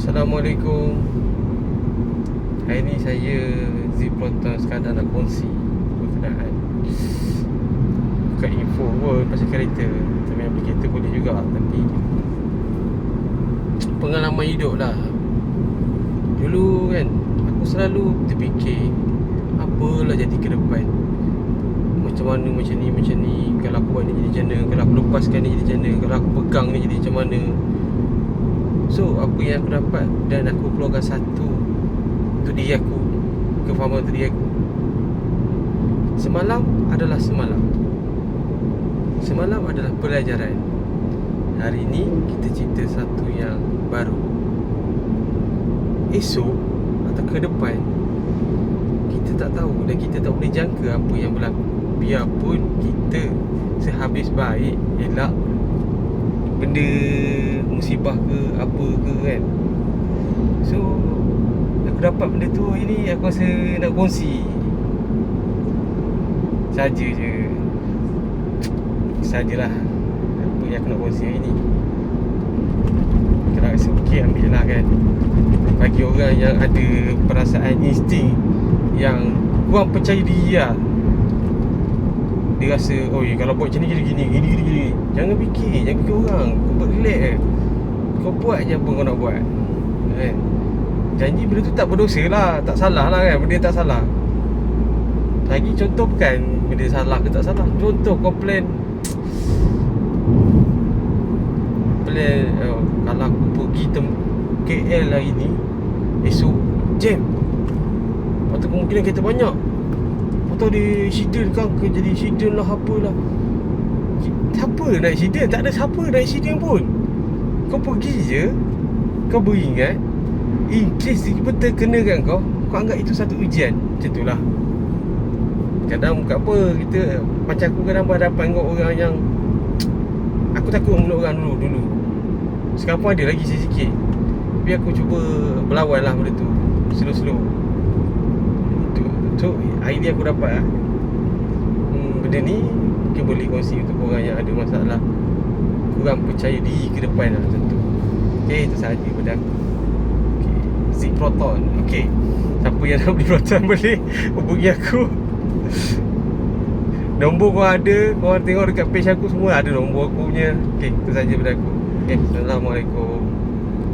Assalamualaikum. Hari ni saya Zip Proton sekadar nak kongsi Berkenaan. Bukan info pun pasal kereta. Tapi yang kereta boleh juga. Tapi Pengalaman hidup lah. Dulu kan Aku selalu terfikir Apalah jadi ke depan. Macam mana macam ni macam ni. Kalau aku buat ni jadi macam mana. Kalau aku lepaskan ni jadi macam mana. Kalau aku pegang ni jadi macam mana So apa yang aku dapat Dan aku keluarkan satu Untuk diri aku Kefahaman untuk diri aku Semalam adalah semalam. Semalam adalah pelajaran. Hari ini kita cipta satu yang baru. Esok Atau ke depan Kita tak tahu Dan kita tak boleh jangka apa yang berlaku. Biarpun kita Sehabis baik Elak Benda musibah ke apa ke kan. So Aku dapat benda tu hari ni Aku rasa nak kongsi. Saja je. Sajalah Apa yang aku nak kongsi hari ni. Kalau rasa okey ambil lah kan. Bagi orang yang ada Perasaan insting Yang Kurang percaya diri lah. Dia rasa Oh kalau buat macam ni gini gini Gini gini gini. Jangan fikir Jangan fikir orang. Kau buat relax. je Kau buat je apa kau nak buat. Kan Janji benda tu tak berdosa lah Tak salah lah kan Benda tak salah. Lagi contoh bukan Benda salah ke tak salah Contoh kau plan. Plan oh, Kalau aku pergi tem KL hari ni Esok Jam. Lepas tu kemungkinan kereta banyak. Lepas tu ada accident kan ke Jadi accident lah apalah Siapa nak accident Tak ada siapa nak accident pun Kau pergi je Kau beringat In case betul kena kan kau? Kau anggap itu satu ujian. Macam tu lah. Kadang bukan apa Kita Macam aku kadang berhadapan dengan orang yang Aku takut dengan orang dulu dulu. Sekarang pun ada lagi sikit-sikit. Tapi aku cuba Berlawan lah benda tu Slow-slow. Tu, tu hari ni aku dapat lah. Hmm, Benda ni Mungkin boleh kongsi untuk orang yang ada masalah Kurang percaya diri ke depan lah macam tu. Okay itu sahaja pada aku. Okay Zik Proton. Okay Siapa yang nak beli Proton boleh Hubungi aku. Nombor kau ada Kau tengok dekat page aku semua Ada nombor aku punya. Okay itu sahaja pada aku. Okay Assalamualaikum